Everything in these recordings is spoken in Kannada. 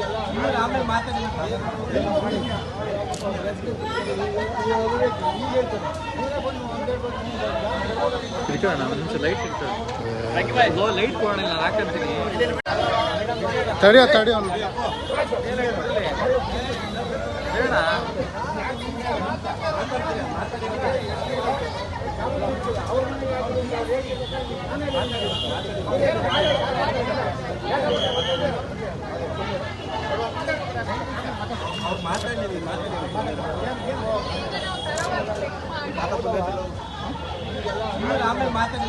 ಅವ್ನು. ಇಟ್ಕೊಳ್ಳೋಣ ಒಂದು ನಿಮಿಷ ಲೈಟ್ ಇಟ್ಕೊಳ್ಳಿ ಲೈಟ್ ಕೊಡೋಣ ಹಾಕಂತೀನಿ ಅವ್ನು.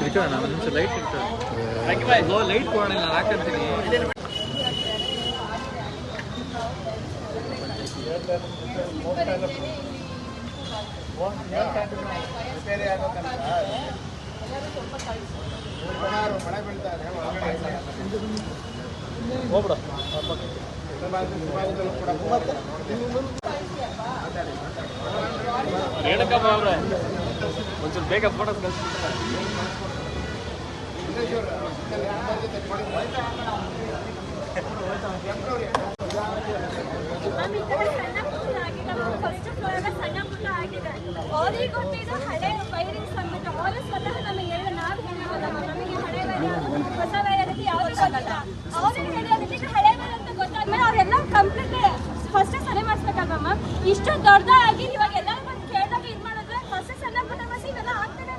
ಇಟ್ಕೊಳ್ಳೋಣ ಒಂದು ನಿಮಿಷ ಲೈಟ್ ಇಟ್ಕೊಳ್ಳಿ ಲೈಟ್ ಕೊಡೋಣ ನಾನು ಹಾಕಂತೀನಿ ರೇಣುಕಮ್ಮ ಅವ್ರೆ ಒಂಚೂರು ಬೇಗ ಫೋಟೋಸ್ ಕಳಿಸ್ಬಿಡ್ತಾರೆ ಮ್ಯಾಮ್, ಈ ಕಡೆ ಸಣ್ಣ ಪುಟ್ಟ ಆಗಿದೆ ಮ್ಯಾಮ್. ಫಸ್ಟ್ ಫ್ಲೋರ್ ಎಲ್ಲ ಸಣ್ಣ ಪುಟ್ಟ ಆಗಿದೆ. ಅವ್ರಿಗೆ ಗೊತ್ತಿದ್ದು ಹಳೆ ವೈರಿಂಗ್ಸ್ ಅಂದ್ಬಿಟ್ಟು ಅವರು ಸ್ವತಃ ನಮಗೆ ಹೇಳಿದ ನಾವು ಹೇಳಿರೋಲ್ಲ ಮ್ಯಾಮ್. ನಮಗೆ ಹಳೆ ವೈರ್ ಹೊಸ ವೈರ್ ಗೊತ್ತಿಲ್ಲ ಅವ್ರಿಗೆ ಹೇಳಿರೋದಕ್ಕೆ ಇದು ಹಳೆ ವೈರ್ ಅಂತ ಗೊತ್ತಾದ್ಮೇಲೆ ಅವರೆಲ್ಲ ಕಂಪ್ಲೀಟ್ ಫಸ್ಟ್ ಸರಿ ಮಾಡಿಸ್ಬೇಕಲ್ವಾ ಮ್ಯಾಮ್ ಇಷ್ಟು ದೊಡ್ಡದಾಗಿ ಇವಾಗ ಎಲ್ಲ ಬಂದು ಕೇಳಿದಾಗ ಇದು ಮಾಡಿದ್ರೆ ಬಸ್ಸಸ್ ಎಲ್ಲ ಬಸ್ ಇವೆಲ್ಲ ಆಗ್ತಾನೆ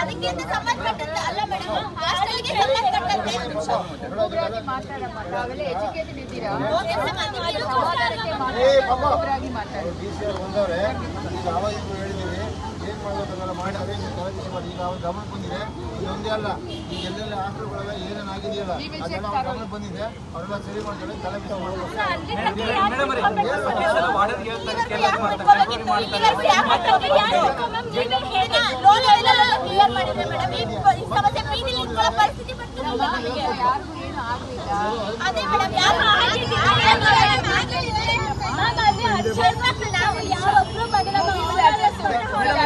ಅದಕ್ಕಿಂತ ಸಂಬಂಧಪಟ್ಟಂತೆ? ಅಲ್ಲ ಮೇಡಮ್ ಹಾಸ್ಟೆಲ್ಗೆ ಸಂಬಂಧಪಟ್ಟಂತೆ? ಒಬ್ಬೊಬ್ಬರಾಗಿ ಮಾತಾಡಮ್ಮ ತಾವೆಲ್ಲ ಎಜುಕೇಟೆಡ್ ಇದ್ದೀರಾ? ಓಕೆ ಮೇಡಮ್, ಅದಕ್ಕೆ ಸಮಾಧಾನಕ್ಕೆ ಮಾತಾಡಿ ಮಾತಾಡಿ. ಡಿ ಸಿ ಅವ್ರು ಬಂದವ್ರೆ ಈಗ ಅವಾಗಿಗೂ ಹೇಳಿದ್ದೀವಿ ಏನು ಮಾಡಬೇಕನ್ನೆಲ್ಲ ಮಾಡಿ ಅದೇ ಮಾಡಿ. ಈಗ ಅವ್ರ ಗಮನ ಬಂದಿದೆ. ಒಂದೇ ಅಲ್ಲ ಈಗ ಎಲ್ಲೆಲ್ಲ ಹಾಸ್ಟೆಲ್ಗಳೆಲ್ಲ ಏನೇನು ಆಗಿದೆಯಲ್ಲ ಅದೆಲ್ಲ ಅವ್ರ ಗಮನ ಬಂದಿದೆ ಅವರೆಲ್ಲ ಸರಿ ಮಾಡ್ತಾರೆ ತಲೆಬಿಸಿ ಮಾಡಬೇಕು ಲೋನ್ ಎಲ್ಲ ಕ್ಲಿಯರ್ ಮಾಡಿದ್ರೆ ಮೇಡಮ್ ಈ ಈ ಸಮಸ್ಯೆ ಬೀದಿಲಿ ನಿಂತ್ಕೊಳ್ಳೋ ಪರಿಸ್ಥಿತಿ ಬರ್ತಿರಲ್ಲ ಯಾರಿಗೂ ಏನು ಆಗಲಿಲ್ಲ ಅದೇ ಮೇಡಮ್ ಯಾರು ಆಗಿಲ್ಲ ಮ್ಯಾಮ್, ಅಲ್ಲಿ ಅರ್ಜೆಂಟ್ ಆಗಿ ನಾವು ಯಾರೊಬ್ರು ಬಂದಿಲ್ಲ ಮ್ಯಾಮ್. ಅವರೆಲ್ಲ ಸುಮ್ನೆ ಹೋಗ್ತಾರೆ.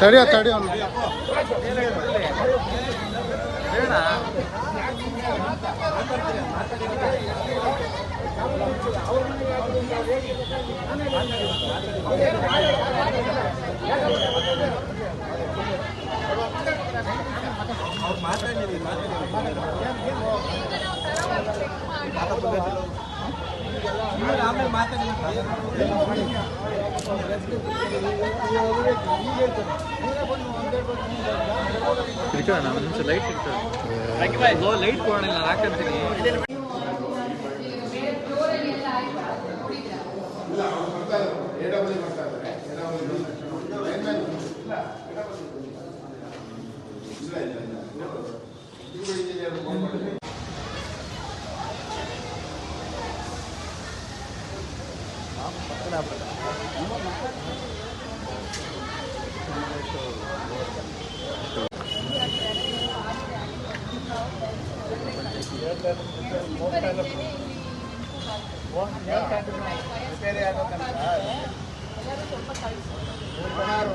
ತಡಿಯೋ ತಡಿಯೋ. ಮಾತಾಡಿ ಇಟ್ಕೊಳ್ಳೋಣ ಒಂದು ನಿಮಿಷ ಲೈಟ್ ಇಟ್ಕೊಳ್ಳಿ ಲೈಟ್ ಕೊಡೋಣ ಹಾಕಂತೀನಿ. ಆಗಬೇಕಂತ ಸುಮಾರು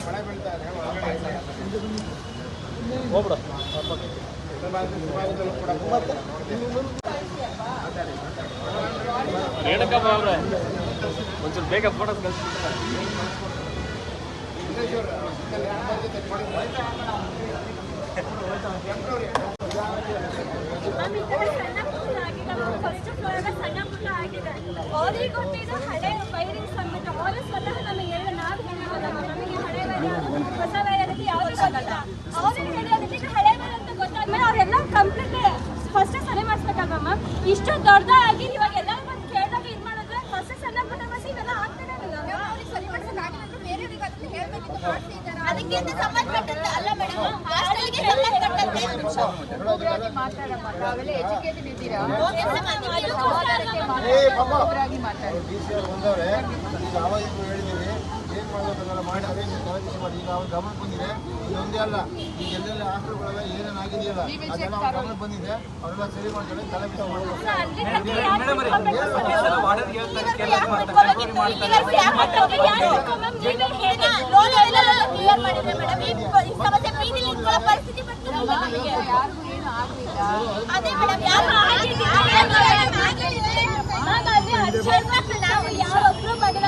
ಮಳೆ ಬೀಳ್ತಾರೆ ಒಳಗಡೆ ಸುಮಾರು- ಸುಮಾರು ಕೂಡ ರೇಣುಕಮ್ಮ ಅವ್ರೆ ಒಂಚೂರು ಬೇಗ ಫೋಟೋಸ್ ಹಳೆ ಯಾವುದು ಹಳೆ ಕಂಪ್ಲೀಟ್ ಫಸ್ಟ್ ಸರಿ ಮಾಡಿಸ್ಬೇಕಾಗಮ್ಮ ಇಷ್ಟು ದೊಡ್ಡದಾಗಿ ಇವಾಗ ಎಲ್ಲ ಬಂದು ಕೇಳಿದಾಗ ಇದು ಮಾಡಿದ್ರೆ ಫಸ್ಟ್ ಸಣ್ಣ ಪುಟ್ಟ ಬಸ್ ಇವೆಲ್ಲ ಆಗ್ತಾನೆ ಇಲ್ಲ ಅವ್ರಿಗೆ ಸರಿ ಮಾಡ್ಸಕ್ಕಾಗಿಲ್ಲ ಅಂದ್ರೆ ಬೇರೆಯವ್ರಿಗೆ ಅದನ್ನ ಹೇಳ್ಬೇಕಿತ್ತು ಮಾಡ್ತಿದ್ದಾರೆ ಅದಕ್ಕೆ ಸಂಬಂಧಪಟ್ಟಂತೆ ಅಲ್ಲ ಮೇಡಮ್ ಹಾಸ್ಟೆಲ್ಗೆ ಸಂಬಂಧಪಟ್ಟಂತೆ. ಒಬ್ಬೊಬ್ಬರಾಗಿ ಮಾತಾಡಮ್ಮ ತಾವೆಲ್ಲ ಎಜುಕೇಟೆಡ್ ಇದ್ದೀರಾ ಮಾತಾಡಿ ಡಿ ಸಿ ಅವ್ರು ಬಂದವ್ರೆ ಈಗ ಅವಾಗಿಗೂ ಹೇಳಿದ್ದೀವಿ ಏನು ಮಾಡಬೇಕನ್ನೆಲ್ಲ ಮಾಡಿ ಅದೇ ನೀವು ತಲೆಬಿಸಿ ಮಾಡಿ ಈಗ ಅವ್ರ ಗಮನ ಬಂದಿದೆ ಇದೊಂದೇ ಅಲ್ಲ ಈಗ ಎಲ್ಲೆಲ್ಲ ಹಾಸ್ಟೆಲ್ಗಳೆಲ್ಲ ಏನೇನು ಆಗಿದೆಯಲ್ಲ ಅದೆಲ್ಲ ಅವ್ರ ಗಮನ ಬಂದಿದೆ ಅವರೆಲ್ಲ ಸರಿ ಮಾಡ್ತಾರೆ ತಲೆಬಿಸಿ ಮಾಡ್ತಾರೆ ಲೋನ್ ಎಲ್ಲ ಕ್ಲಿಯರ್ ಮಾಡಿದ್ರೆ ಮೇಡಮ್ ಈ ಸಮಸ್ಯೆ ಬೀದಿಲಿ ನಿಂತ್ಕೊಳ್ಳೋ ಪರಿಸ್ಥಿತಿ ಬರ್ತಿಲ್ಲ ನಮಗೆ ಯಾರಿಗೂ ಏನು ಆಗಲಿಲ್ಲ ಅದೇ ಮೇಡಮ್ ಯಾರು ನಾವು ಯಾರೊಬ್ರು ಮಾಡಿಲ್ಲ